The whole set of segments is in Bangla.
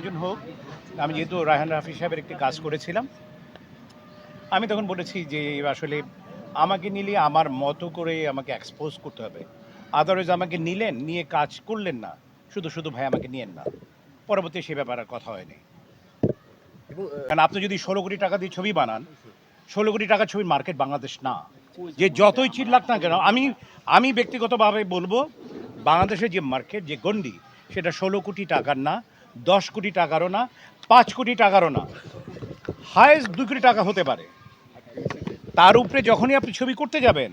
মনোরঞ্জন হোক আমি যেহেতু রায়হান রাফি সাহেবের একটি কাজ করেছিলাম আমি তখন বলেছি যে আসলে আমাকে নিলে আমার মতো করে আমাকে এক্সপোজ করতে হবে। আদারওয়াইজ আমাকে নিলেন নিয়ে কাজ করলেন না। শুধু শুধু ভাই আমাকে নিয়েন না। পরবর্তী সে ব্যাপারে কথা হয়নি। কারণ আপনি যদি ষোলো কোটি টাকা দিয়ে ছবি বানান ষোলো কোটি টাকার ছবির মার্কেট বাংলাদেশ না। যে যতই চিল্লাক না কেন আমি আমি ব্যক্তিগতভাবে বলব বাংলাদেশের যে মার্কেট যে গন্ডি সেটা ষোলো কোটি টাকার না। দশ কোটি টাকারও না, পাঁচ কোটি টাকারও না। হায়েস্ট দুই কোটি টাকা হতে পারে। তার উপরে যখনই আপনি ছবি করতে যাবেন,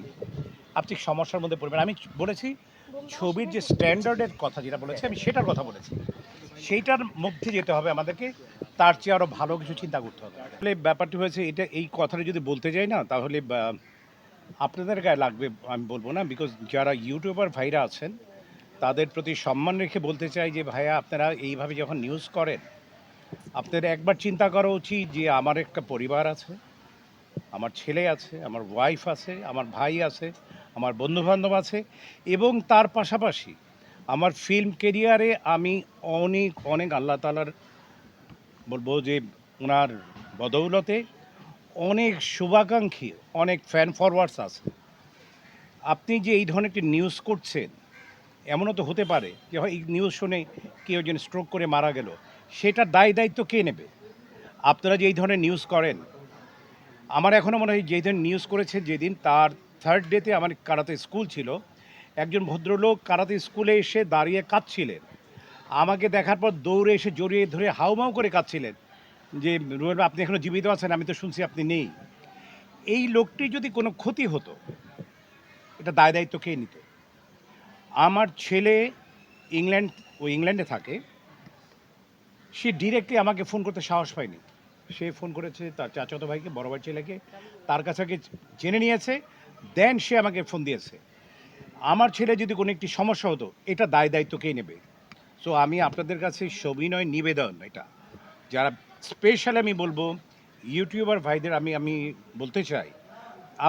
আপনি সমস্যার মধ্যে পড়বেন। আমি বলেছি, ছবির যে স্ট্যান্ডার্ডের কথা যেটা বলেছি, আমি সেটার কথা বলেছি। সেইটার মধ্যে যেতে হবে আমাদেরকে, তার চেয়ে আরও ভালো কিছু চিন্তা করতে হবে। আসলে ব্যাপারটি হয়েছে, এটা এই কথাটা যদি বলতে যাই না, তাহলে আপনাদের গায়ে লাগবে, আমি বলব না বিকজ যারা ইউটিউবার ভাইরা আছেন তাদের প্রতি সম্মান রেখে বলতে চাই যে, ভাইয়া, আপনারা এইভাবে যখন নিউজ করেন, আপনাদের একবার চিন্তা করা উচিত যে, আমার একটা পরিবার আছে, আমার ছেলে আছে, আমার ওয়াইফ আছে, আমার ভাই আছে, আমার বন্ধুবান্ধব আছে, এবং তার পাশাপাশি আমার ফিল্ম কেরিয়ারে আমি অনেক অনেক আল্লাহ তালার বলব যে ওনার বদৌলতে অনেক শুভাকাঙ্ক্ষী, অনেক ফ্যান ফরওয়ার্ডস আছে। আপনি যে এই ধরনের একটি নিউজ করছেন এমনও তো হতে পারে যে হয় নিউজ শুনে কেউ যেন স্ট্রোক করে মারা গেল, সেটার দায় দায়িত্ব কে নেবে? আপনারা যে এই ধরনের নিউজ করেন, আমার এখনও মনে হয় যেই ধরনের নিউজ করেছে যেদিন তার থার্ড ডেতে আমার কারাতে স্কুল ছিল, একজন ভদ্রলোক কারাতে স্কুলে এসে দাঁড়িয়ে কাঁদছিলেন। আমাকে দেখার পর দৌড়ে এসে জড়িয়ে ধরে হাউমাউ করে কাঁদছিলেন যে রুয়েল আপনি এখনও জীবিত আছেন, আমি তো শুনছি আপনি নেই। এই লোকটি যদি কোনো ক্ষতি হতো, এটা দায় দায়িত্ব কে নিত? আমার ছেলে ইংল্যান্ড, ও ইংল্যান্ডে থাকে, সে ডিরেক্টলি আমাকে ফোন করতে সাহস পায়নি। সে ফোন করেছে তার চাচাতো ভাইকে, বড় ভাই ছেলেকে, তার কাছে আগে জেনে নিয়েছে দেন সে আমাকে ফোন দিয়েছে। আমার ছেলে যদি কোনো একটি সমস্যা হতো, এটা দায় দায়িত্ব কে নেবে? সো আমি আপনাদের কাছে সবিনয় নিবেদন এটা। যারা স্পেশাল আমি বলব ইউটিউবার ভাইদের আমি আমি বলতে চাই,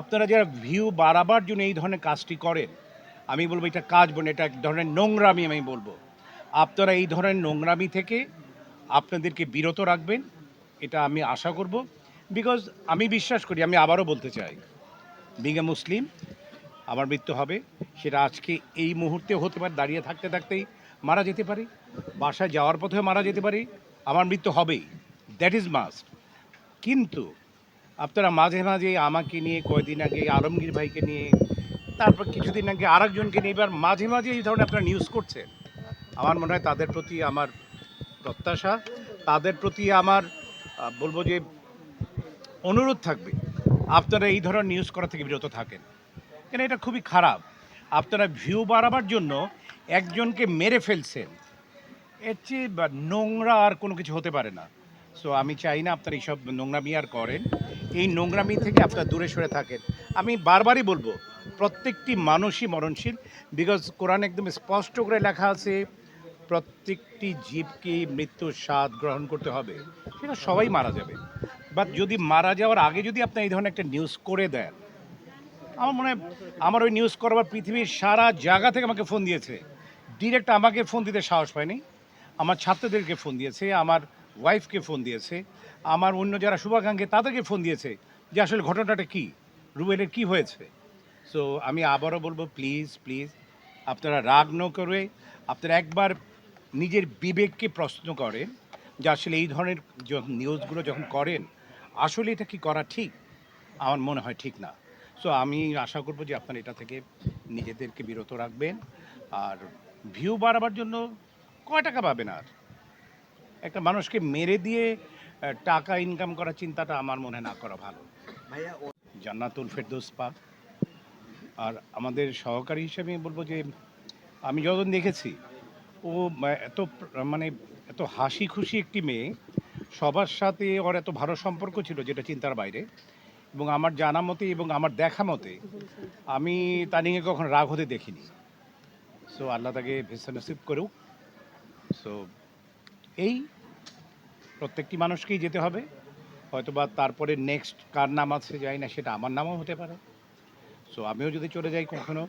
আপনারা যারা ভিউ বাড়াবার জন্য এই ধরনের কাজটি করেন আমি বলব এটা কাজ বোন এটা এক ধরনের নোংরামি আমি বলব। আপনারা এই ধরনের নোংরামি থেকে আপনাদেরকে বিরত রাখবেন, এটা আমি আশা করব। বিকজ আমি বিশ্বাস করি, আমি আবারও বলতে চাই বিং এ মুসলিম আমার মৃত্যু হবে, সেটা আজকে এই মুহূর্তে হতে পারে, দাঁড়িয়ে থাকতে থাকতেই মারা যেতে পারে, বাসায় যাওয়ার পথে মারা যেতে পারে, আমার মৃত্যু হবেই দ্যাট ইজ মাস্ট কিন্তু আপনারা মাঝে মাঝে আমাকে নিয়ে কয়দিন আগে আলমগীর ভাইকে নিয়ে তারপর কিছুদিন আগে আরেকজনকে নিয়ে এবার মাঝে মাঝে এই ধরনের আপনারা নিউজ করছেন। আমার মনে হয় তাদের প্রতি আমার প্রত্যাশা, তাদের প্রতি আমার বলব যে অনুরোধ থাকবে, আপনারা এই ধরনের নিউজ করা থেকে বিরত থাকেন। কেন এটা খুবই খারাপ। আপনারা ভিউ বাড়াবার জন্য একজনকে মেরে ফেলছেন। এর চেয়ে নোংরা আর কোনো কিছু হতে পারে না। সো আমি চাই না আপনারা এইসব নোংরামি আর করেন। এই নোংরামি থেকে আপনারা দূরে সরে থাকেন। আমি বারবারই বলব প্রত্যেকটি মানুষই মরণশীল বিকজ কোরআন একদম স্পষ্ট করে লেখা আছে, প্রত্যেকটি জীবকে মৃত্যুর স্বাদ গ্রহণ করতে হবে। সেটা সবাই মারা যাবে। বাট যদি মারা যাওয়ার আগে যদি আপনি এই ধরনের একটা নিউজ করে দেন, আমার মনে হয় আমার ওই নিউজ করবার পৃথিবীর সারা জায়গা থেকে আমাকে ফোন দিয়েছে। ডিরেক্ট আমাকে ফোন দিতে সাহস পায়নি। আমার ছাত্রদেরকে ফোন দিয়েছে, আমার ওয়াইফকে ফোন দিয়েছে, আমার অন্য যারা শুভাকাঙ্ক্ষী তাদেরকে ফোন দিয়েছে যে আসলে ঘটনাটা কি, রুবেলের কি হয়েছে। সো আমি আবারও বলব প্লিজ প্লিজ আপনারা রাগ ন করে আপনারা একবার নিজের বিবেককে প্রশ্ন করেন যে আসলে এই ধরনের নিউজগুলো যখন করেন আসলে এটা কি করা ঠিক? আমার মনে হয় ঠিক না। সো আমি আশা করব যে আপনারা এটা থেকে নিজেদেরকে বিরত রাখবেন। আর ভিউ বাড়াবার জন্য কয় টাকা পাবেন আর? একটা মানুষকে মেরে দিয়ে টাকা ইনকাম করার চিন্তাটা আমার মনে না করা ভালো। ভাইয়া ও- জান্নাতুল ফেরদৌস পাক। আর আমাদের সহকারী হিসেবে বলব যে, আমি যতদিন দেখেছি, ও এত মানে এত হাসি খুশি একটি মেয়ে, সবার সাথে ওর এত ভালো সম্পর্ক ছিল যেটা চিন্তার বাইরে এবং আমার জানা মতে এবং আমার দেখা মতে, আমি তানিকে কখনো রাগ হতে দেখিনি। সো আল্লাহ তাকে ভেসা নসিব করুক। সো এই প্রত্যেকটি মানুষকেই যেতে হবে। হয়তোবা তারপরে নেক্সট কার নাম আছে যাই না, সেটা আমার নামও হতে পারে। সো আমিও যদি চলে যাই কখনো,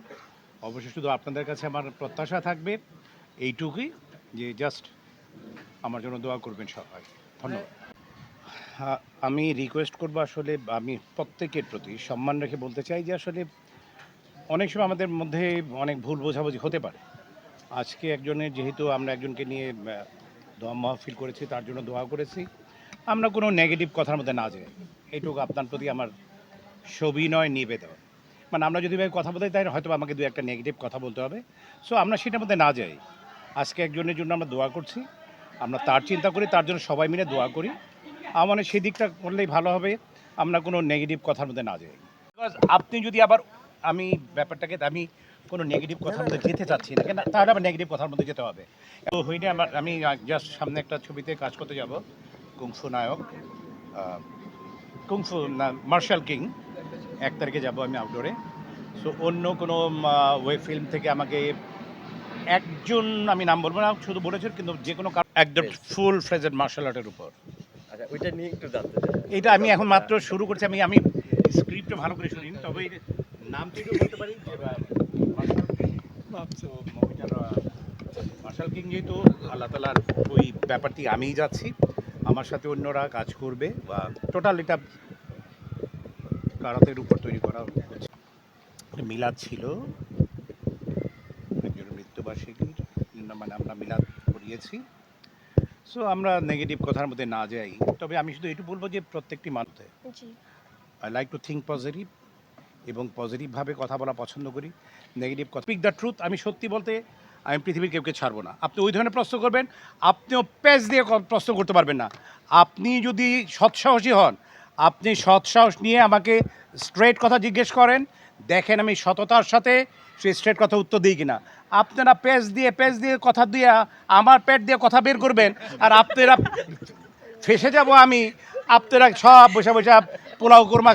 অবশ্যই শুধু আপনাদের কাছে আমার প্রত্যাশা থাকবে এইটুকুই যে জাস্ট আমার জন্য দোয়া করবেন সবাই। ধন্যবাদ। আমি রিকোয়েস্ট করব আসলে, আমি প্রত্যেকের প্রতি সম্মান রেখে বলতে চাই যে আসলে অনেক সময় আমাদের মধ্যে অনেক ভুল বোঝাবুঝি হতে পারে। আজকে একজনের, যেহেতু আমরা একজনকে নিয়ে দোয়া মাহফিল করেছি, তার জন্য দোয়া করেছি। আমরা কোনো নেগেটিভ কথার মধ্যে না যাই। এইটুকু আপনার প্রতি আমার সবিনয় নিবেদন। মানে আমরা যদি ভাই কথা বলতে তাই হয়তো আমাকে দু একটা নেগেটিভ কথা বলতে হবে। সো আমরা সেটার মধ্যে না যাই। আজকে একজনের জন্য আমরা দোয়া করছি। আমরা তার চিন্তা করি, তার জন্য সবাই মিলে দোয়া করি। আমার মনে সেই দিকটা করলেই ভালো হবে। আমরা কোনো নেগেটিভ কথার মধ্যে না যাই। Because আপনি যদি আবার আমি ব্যাপারটাকে, আমি কোনো নেগেটিভ কথার মধ্যে যেতে চাচ্ছি না, কেন? তাহলে আবার নেগেটিভ কথার মধ্যে যেতে হবে। তো হইনি, আমার, আমি জাস্ট সামনে একটা ছবিতে কাজ করতে যাব। কুংফু নায়ক কুংফু না, মার্শাল কিং। এক তারিখে যাব আমি আউটডোরে সো অন্য কোনো ওয়েব ফিল্ম থেকে আমাকে একজন আমি নাম বলব না শুধু বলেছেন কিন্তু যে কোনো একদম ফুল ফ্রেজেড মার্শাল আর্টের উপর। আচ্ছা ওইটা নিয়ে একটু জানতে এটা আমি এখন মাত্র শুরু করছি আমি আমি স্ক্রিপ্টটা ভালো করে শুনিনি তবে নামটা একটু বলতে পারি মার্শাল কিং যেহেতু আল্লাহ তালার ওই ব্যাপারটি আমিই যাচ্ছি আমার সাথে অন্যরা কাজ করবে বা টোটাল এটা কারাতের উপর তৈরি করা হচ্ছে মিলাদ ছিল। একজনের মৃত্যুবার্ষিকীর মানে আমরা মিলাদ করিয়েছি। সো আমরা নেগেটিভ কথার মধ্যে না যাই। তবে আমি শুধু এটু বলব যে প্রত্যেকটি মানুষে I like to think positive এবং পজিটিভভাবে কথা বলা পছন্দ করি। নেগেটিভ কথা স্পিক দ্য ট্রুথ আমি সত্যি বলতে আমি পৃথিবীর কেউকে ছাড়বো না। আপনি ওই ধরনের প্রশ্ন করবেন আপনিও প্যাচ দিয়ে প্রশ্ন করতে পারবেন না। আপনি যদি সৎসাহসী হন আপনি সৎ সাহস নিয়ে আমাকে স্ট্রেট কথা জিজ্ঞেস করেন, দেখেন আমি সততার সাথে সেই স্ট্রেট কথা উত্তর দিই কিনা। আপনারা পেজ দিয়ে পেজ দিয়ে কথা দিয়ে, আমার পেট দিয়ে কথা বের করবেন, আর আপনারা ফেসে যাব আমি, আপনারা সব বসে বসে পোলাও কোরমা